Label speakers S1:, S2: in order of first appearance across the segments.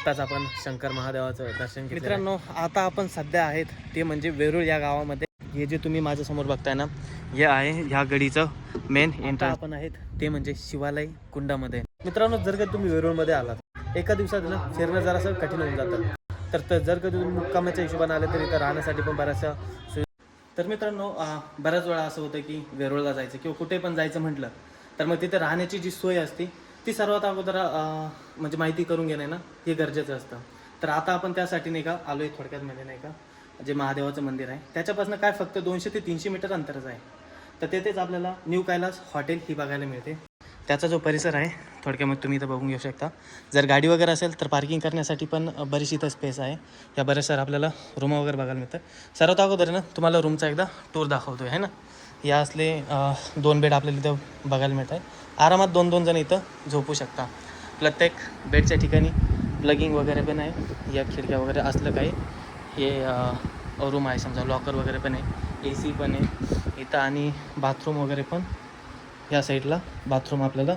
S1: आत्ताच आपण शंकर महादेवाचं दर्शन मित्रांनो आता आपण सध्या आहेत ते म्हणजे वेरूळ या गावामध्ये. हे जे तुम्ही माझ्यासमोर बघताय ना हे आहे ह्या गडीचं मेन एंट्रन्स आपण आहेत ते म्हणजे शिवालय कुंडामध्ये. मित्रांनो जर का तुम्ही वेरूळमध्ये आलात एका दिवसात ना फिरणं जरासं कठीण होऊन जातं. तर तर जर का तुम्ही मुक्कामाच्या हिशोबाने आले तर इथं राहण्यासाठी पण बऱ्याचशा सोयी तर मित्रांनो बऱ्याच वेळा असं होतं की वेरूळला जायचं किंवा कुठे पण जायचं म्हटलं तर मग तिथे राहण्याची जी सोय असते ती सर्वात अगोदर म्हणजे माहिती करून घेणं ना हे गरजेचं असतं. तर आता आपण त्यासाठी नाही का आलोय थोडक्यात म्हणजे नाही का जे महादेवाचं मंदिर आहे. त्याच्यापासून काय फक्त दोनशे ते तीनशे मीटर अंतरच आहे. तर तेथेच आपल्याला न्यू कैलास हॉटेल ही बघायला मिळते. त्याचा जो परिसर आहे थोडक्यामध्ये तुम्ही इथं बघून घेऊ शकता. जर गाडी वगैरे असेल तर पार्किंग करण्यासाठी पण बरीच इथं स्पेस आहे. या सर आपल्याला रूम वगैरे बघायला मिळतं सर्वात अगोदर ना तुम्हाला रूमचा एकदा टूर दाखवतो आहे ना? या असले दोन बेड आपल्याला इथं बघायला मिळत आहे आरामात दोन दोन जण इथं झोपू शकता. प्रत्येक बेडच्या ठिकाणी प्लगिंग वगैरे पण आहे. या खिडक्या वगैरे असलं काही. हे रूम आहे समजा लॉकर वगैरे पण आहे. ए सी पण आहे. इथं आणि बाथरूम वगैरे पण या साईडला बाथरूम आपल्याला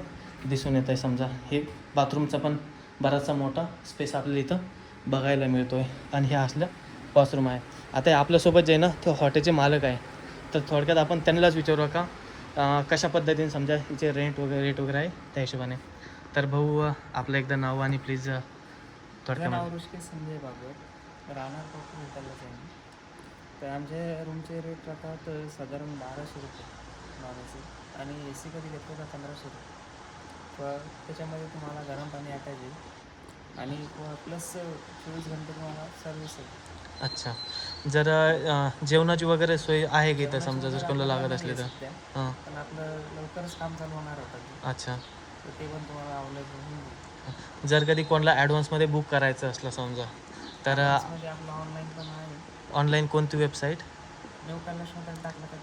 S1: दिसून येत आहे समजा हे बाथरूमचा पण बराचसा मोठा स्पेस आपल्याला इथं बघायला मिळतो आहे आणि हे असलं वॉशरूम आहे. आता आपल्यासोबत जे ना ते हॉटेलचे मालक आहे. तर थोडक्यात आपण त्यांनाच विचारू का? कशा पद्धतीने समजा हिचे रेंट वगैरे रेट वगैरे आहे? त्या हिशोबाने. तर भाऊ आपलं एकदा नाव आणि प्लीज थोडक्यात
S2: संजय भागवत राहणार तर आमच्या रूमचे रेट राहतात साधारण बाराशे रुपये. बाराशे आणि ए सी कधी घेतलं तर पंधराशे रुपये प त्याच्यामध्ये तुम्हाला गरम पाणी अटॅच येईल आणि प्लस चोवीस घंटे तुम्हाला सर्व्हिस आहे.
S1: अच्छा. जर जेवणाची वगैरे सोय आहे की इथं? समजा जर कोणाला लागत असले तर. हां.
S2: पण आपलं लवकरच काम चालू होणार होतं.
S1: अच्छा.
S2: तर ते पण तुम्हाला अवेलेबल होऊन
S1: जर कधी कोणाला ॲडव्हान्समध्ये बुक करायचं असलं समजा तर
S2: आपलं ऑनलाईन पण आहे.
S1: ऑनलाईन कोणती वेबसाईट
S2: टाकलं तर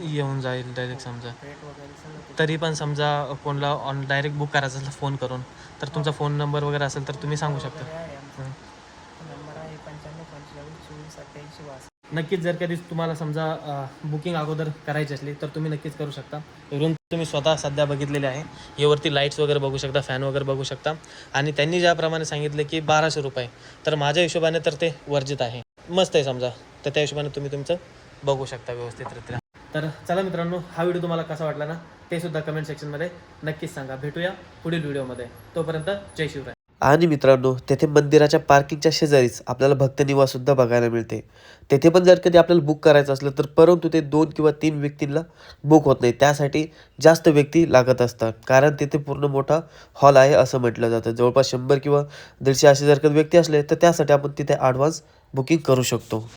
S1: येऊन जाईल डायरेक्ट समजा.
S2: रेट वगैरे सगळं
S1: तरी पण समजा कोणाला ऑन डायरेक्ट बुक करायचं असलं फोन करून तर तुमचा फोन नंबर वगैरे असेल तर तुम्ही सांगू शकता.
S2: वगैरे आहे आमचा
S1: हं.
S2: नंबर आहे पंच्याण्णव पंचेचाळीस चोवीस अठ्ठ्याऐंशी
S1: नक्कीच जर कधी तुम्हाला समजा बुकिंग अगोदर करायची असली तर तुम्ही नक्कीच करू शकता. रूम तुम्ही स्वतः सध्या बघितलेले आहे. यावरती लाईट्स वगैरे बघू शकता फॅन वगैरे बघू शकता. आणि त्यांनी ज्याप्रमाणे सांगितले की बाराशे रुपये. तर माझ्या हिशोबाने तर ते वर्जित आहे. मस्त आहे समजा. तर त्या हिशोबाने तुम्ही तुमचं बघू शकता व्यवस्थितरित्या तर चला मित्रांनो हा व्हिडिओ तुम्हाला कसा वाटला ना ते सुद्धा कमेंट सेक्शनमध्ये नक्कीच सांगा. भेटूया पुढील व्हिडिओमध्ये तोपर्यंत जय शिवराय.
S3: आणि मित्रांनो तेथे मंदिराच्या पार्किंगच्या शेजारीच आपल्याला भक्त निवास सुद्धा बघायला मिळते. तेथे पण जर कधी आपल्याला बुक करायचं असलं तर परंतु ते दोन किंवा तीन व्यक्तींना बुक होत नाही. त्यासाठी जास्त व्यक्ती लागत असतात. कारण तिथे पूर्ण मोठा हॉल आहे असं म्हटलं जातं. जवळपास शंभर किंवा दीडशे असे जर कधी व्यक्ती असले तर त्यासाठी आपण तिथे ॲडव्हान्स बुकिंग करू शकतो.